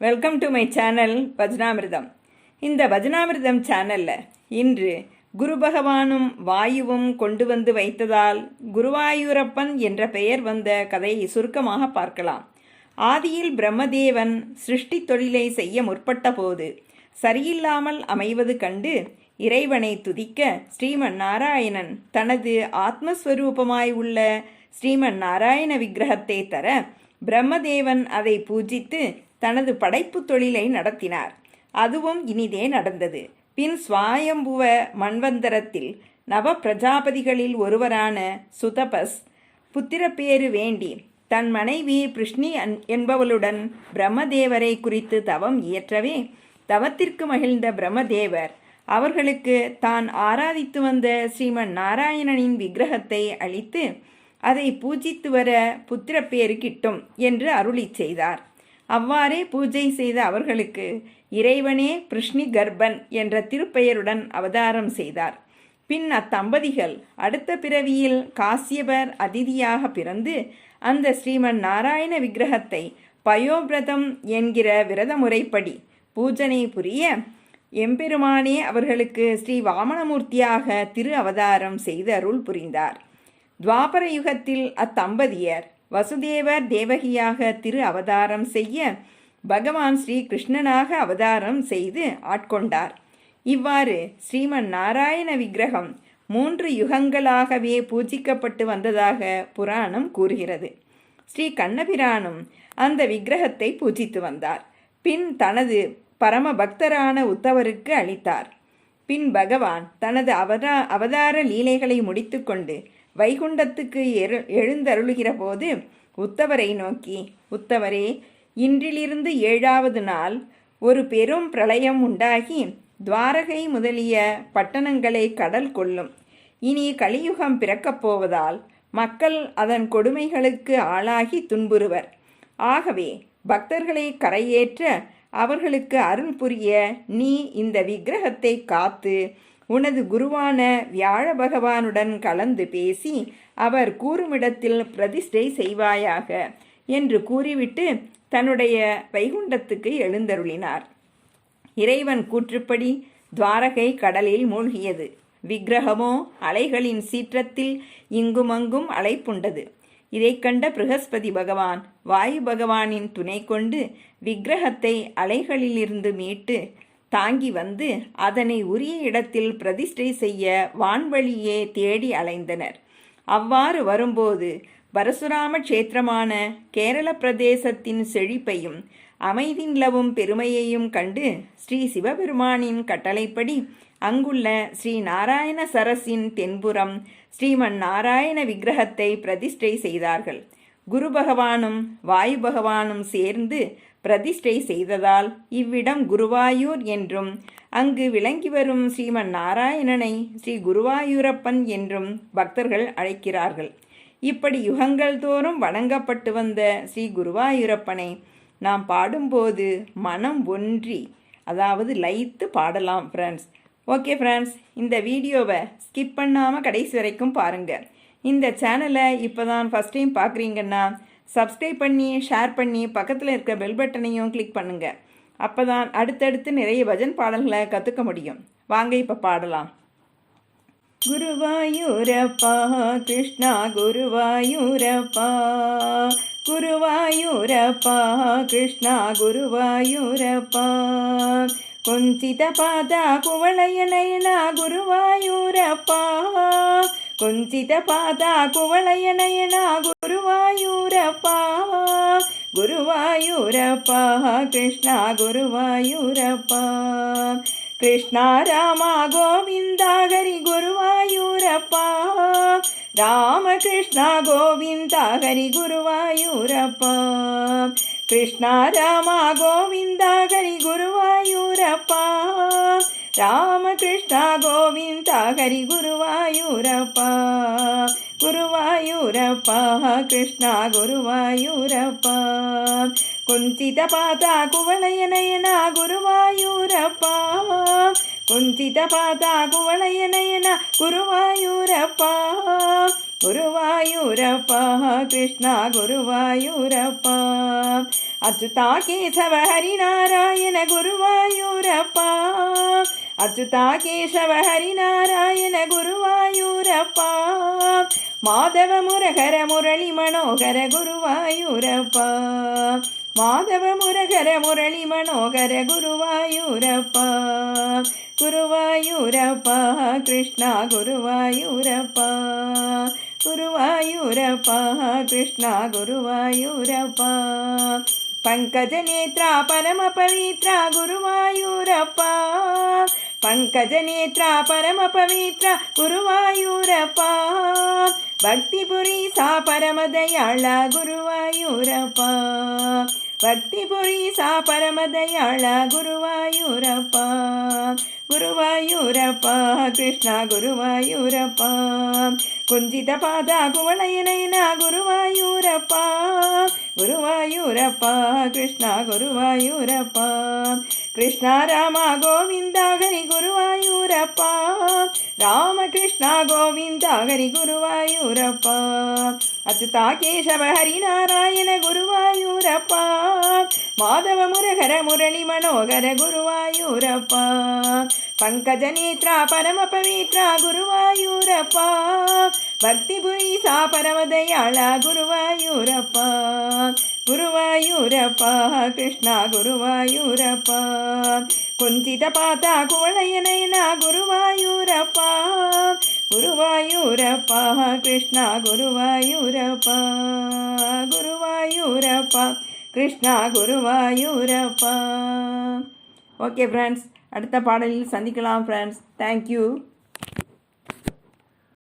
Welcome to my channel வஜ்னாமிர்தம் இந்த பஜனாமிரதம் சேனலில் இன்று குரு பகவானும் வாயுவும் கொண்டு வந்து வைத்ததால் குருவாயூரப்பன் என்ற பெயர் வந்த கதையை சுருக்கமாக பார்க்கலாம். ஆதியில் பிரம்மதேவன் சிருஷ்டி தொழிலை செய்ய முற்பட்ட போது சரியில்லாமல் அமைவது கண்டு இறைவனை துதிக்க ஸ்ரீமன் நாராயணன் தனது ஆத்மஸ்வரூபமாய் உள்ள ஸ்ரீமன் நாராயண விக்கிரகத்தை தர பிரம்மதேவன் அதை பூஜித்து தனது படைப்பு தொழிலை நடத்தினார். அதுவும் இனிதே நடந்தது. பின் சுவாயம்புவ மன்வந்தரத்தில் நவ பிரஜாபதிகளில் ஒருவரான சுதபஸ் புத்திரப்பேறு வேண்டி தன் மனைவி பிருஷ்ணி என்பவளுடன் பிரம்மதேவரை குறித்து தவம் இயற்றவே தவத்திற்கு மகிழ்ந்த பிரம்மதேவர் அவர்களுக்கு தான் ஆராதித்து வந்த ஸ்ரீமன் நாராயணனின் விக்கிரகத்தை அளித்து அதை பூஜித்து வர புத்திரப்பேறு கிட்டும் என்று அருளி செய்தார். அவ்வாறே பூஜை செய்த அவர்களுக்கு இறைவனே பிருஷ்ணி கர்ப்பன் என்ற திருப்பெயருடன் அவதாரம் செய்தார். பின் அத்தம்பதிகள் அடுத்த பிறவியில் காசியபர் அதிதியாக பிறந்து அந்த ஸ்ரீமன் நாராயண விக்கிரகத்தை பயோபிரதம் என்கிற விரத முறைப்படி பூஜனை புரிய எம்பெருமானே அவர்களுக்கு ஸ்ரீ வாமனமூர்த்தியாக திரு அவதாரம் செய்து அருள் புரிந்தார். துவாபர யுகத்தில் அத்தம்பதியர் வசுதேவர் தேவகியாக திரு அவதாரம் செய்ய பகவான் ஸ்ரீ கிருஷ்ணனாக அவதாரம் செய்து ஆட்கொண்டார். இவ்வாறு ஸ்ரீமன் நாராயண விக்கிரகம் மூன்று யுகங்களாகவே பூஜிக்கப்பட்டு வந்ததாக புராணம் கூறுகிறது. ஸ்ரீ கண்ணபிரானும் அந்த விக்கிரகத்தை பூஜித்து வந்தார். பின் தனது பரம பக்தரான உத்தவருக்கு அளித்தார். பின் பகவான் தனது அவதா அவதார லீலைகளை முடித்துக்கொண்டு வைகுண்டத்துக்கு எழு எழுந்தருளுகிற போது உத்தவரை நோக்கி உத்தவரே இன்றிலிருந்து ஏழாவது நாள் ஒரு பெரும் பிரளயம் உண்டாகி துவாரகை முதலிய பட்டணங்களை கடல் கொள்ளும். இனி கலியுகம் பிறக்கப் போவதால் மக்கள் அதன் கொடுமைகளுக்கு ஆளாகி துன்புறுவர். ஆகவே பக்தர்களை கரையேற்ற அவர்களுக்கு அருள் புரிய நீ இந்த விக்கிரகத்தை காத்து உனது குருவான வியாழ பகவானுடன் கலந்து பேசி அவர் கூறுமிடத்தில் பிரதிஷ்டை செய்வாயாக என்று கூறிவிட்டு தன்னுடைய வைகுண்டத்துக்கு எழுந்தருளினார். இறைவன் கூற்றுப்படி துவாரகை கடலில் மூழ்கியது. விக்கிரகமோ அலைகளின் சீற்றத்தில் இங்குமங்கும் அலைப்புண்டது இதை கண்ட பிரகஸ்பதி பகவான் வாயு பகவானின் துணை கொண்டு விக்கிரகத்தை அலைகளிலிருந்து மீட்டு தாங்கி வந்து அதனை உரிய இடத்தில் பிரதிஷ்டை செய்ய வான்வழியே தேடி அலைந்தனர். அவ்வாறு வரும்போது பரசுராம கஷேத்திரமான கேரள பிரதேசத்தின் செழிப்பையும் அமைதி நிலவும் பெருமையையும் கண்டு ஸ்ரீ சிவபெருமானின் கட்டளைப்படி அங்குள்ள ஸ்ரீ நாராயண சரஸின் தென்புறம் ஸ்ரீமன் நாராயண விக்கிரகத்தை பிரதிஷ்டை செய்தார்கள். குரு பகவானும் வாயு பகவானும் சேர்ந்து பிரதிஷ்டை செய்ததால் இவ்விடம் குருவாயூர் என்றும் அங்கு விளங்கி வரும் ஸ்ரீமன் நாராயணனை ஸ்ரீ குருவாயூரப்பன் என்றும் பக்தர்கள் அழைக்கிறார்கள். இப்படி யுகங்கள் தோறும் வணங்கப்பட்டு வந்த ஸ்ரீ குருவாயூரப்பனை நாம் பாடும்போது மனம் ஒன்றி அதாவது லைத்து பாடலாம் ஃப்ரெண்ட்ஸ் ஓகே ஃப்ரெண்ட்ஸ் இந்த வீடியோவை ஸ்கிப் பண்ணாமல் கடைசி வரைக்கும் பாருங்கள் இந்த சேனலை இப்போ தான் ஃபஸ்ட் டைம் பார்க்குறீங்கன்னா சப்ஸ்கிரைப் பண்ணி ஷேர் பண்ணி பக்கத்தில் இருக்க பெல் பட்டனையும் கிளிக் பண்ணுங்கள் அப்போ தான் அடுத்தடுத்து நிறைய பஜன் பாடல்களை கற்றுக்க முடியும் வாங்க இப்போ பாடலாம் குருவாயூரப்பா கிருஷ்ணா குருவாயூரப்பா குருவாயூரப்பா கிருஷ்ணா குருவாயூரப்பா ಕುಂಚಿತ ಪಾದ ಕುವಳಯನಯನ ಗುರುವಾಯೂರಪ್ಪ ಕುಂಚಿತ ಪಾದ ಕುವಳಯನಯನ ಗುರುವಾಯೂರಪ್ಪ ಗುರುವಾಯೂರಪ್ಪ ಕೃಷ್ಣ ಗುರುವಾಯೂರಪ್ಪ ಕೃಷ್ಣ ರಾಮ ಗೋವಿಂದ ಹರಿ ಗುರುವಾಯೂರಪ್ಪ ರಾಮಕೃಷ್ಣ ಗೋವಿಂದ ಹರಿ ಗುರುವಾಯೂರಪ್ಪ ಕೃಷ್ಣ ರಾಮ ಗೋವಿಂದ ರಾಮಕೃಷ್ಣ ಗೋವಿಂದ ಹರಿ ಗುರುವಾಯೂರಪ್ಪ ಗುರುವಾಯೂರಪ್ಪ ಕೃಷ್ಣ ಗುರುವಾಯೂರಪ್ಪ ಕುಂತಿತ ಪಾತ ಕುವಳಯ ನಯನ ಗುರುವಾಯೂರಪ್ಪ ಕುಂತಿತ ಪಾತ ಕುವಳಯ ನಯನ ಗುರುವಾಯೂರಪ್ಪ ಗುರುವಾಯೂರಪ್ಪ ಕೃಷ್ಣ ಗುರುವಾಯೂರಪ್ಪ ಅಚ್ಯುತ ಕೇಶವ ಹರಿನಾರಾಯಣ ಗುರುವಾಯೂರಪ್ಪ अच्युता केशव हरिनारायण गुरुवायुरप्पा माधवमुरघरमुरलि मनोहर गुरुवायूरप्पा। माधव गुरुवायुरप्पा माधवमुरघरमुरलि मनोहर गुरुवायूरप्पा। गुरुवायूरप्पा कृष्णा गुरुवायूरप्पा। गुरुवायूरप्पा कृष्णा गुरुवायूरप्पा। पङ्कजनेत्रा परमपवित्रा गुरुवायूरप्पा। பங்கஜநேத்ரா பரமபவித்ரா குருவாயூரப்பா. பக்திபுரி சா பரமதயாள குருவாயூரப்பா. பக்திபுரி சா பரமதயாள குருவாயூரப்பா. ಗುರುವಾಯೂರಪ್ಪ ಕೃಷ್ಣ ಗುರುವಾಯೂರಪ್ಪ ಕುಂಜಿತ ಪಾದ ಕುವಳಯನೈನ ಗುರುವಾಯೂರಪ್ಪ ಗುರುವಾಯೂರಪ್ಪ ಕೃಷ್ಣ ಗುರುವಾಯೂರಪ್ಪ ಕೃಷ್ಣ ರಾಮ ಗೋವಿಂದ ಹರಿ ಗುರುವಾಯೂರಪ್ಪ ರಾಮ ಕೃಷ್ಣ ಗೋವಿಂದ ಹರಿ ಗುರುವಾಯೂರಪ್ಪ ಅಚ್ಯುತ ಕೇಶವ ಹರಿನಾರಾಯಣ ಗುರುವಾಯೂರಪ್ಪ ಮಾಧವ ಮುರಗರ ಮುರಳಿ ಮನೋಗರ ಗುರುವಾಯೂರಪ್ಪ ಪಂಕಜನೇತ್ರ ಪರಮ ಪವಿತ್ರ ಗುರುವಾಯೂರಪ್ಪ ಭಕ್ತಿಪುರಿ ಸಾ ಪರಮದಯಾಳ ಗುರುವಾಯೂರಪ್ಪ குருவாயூரப்பா கிருஷ்ணா குருவாயூரப்பா. குஞ்சித பாத்தா குவளையனைனா குருவாயூரப்பா. குருவாயூரப்பா கிருஷ்ணா குருவாயூரப்பா. குருவாயூரப்பா கிருஷ்ணா குருவாயூரப்பா. ஓகே ஃப்ரெண்ட்ஸ் அடுத்த பாடலில் சந்திக்கலாம் ஃப்ரெண்ட்ஸ் தேங்க்யூ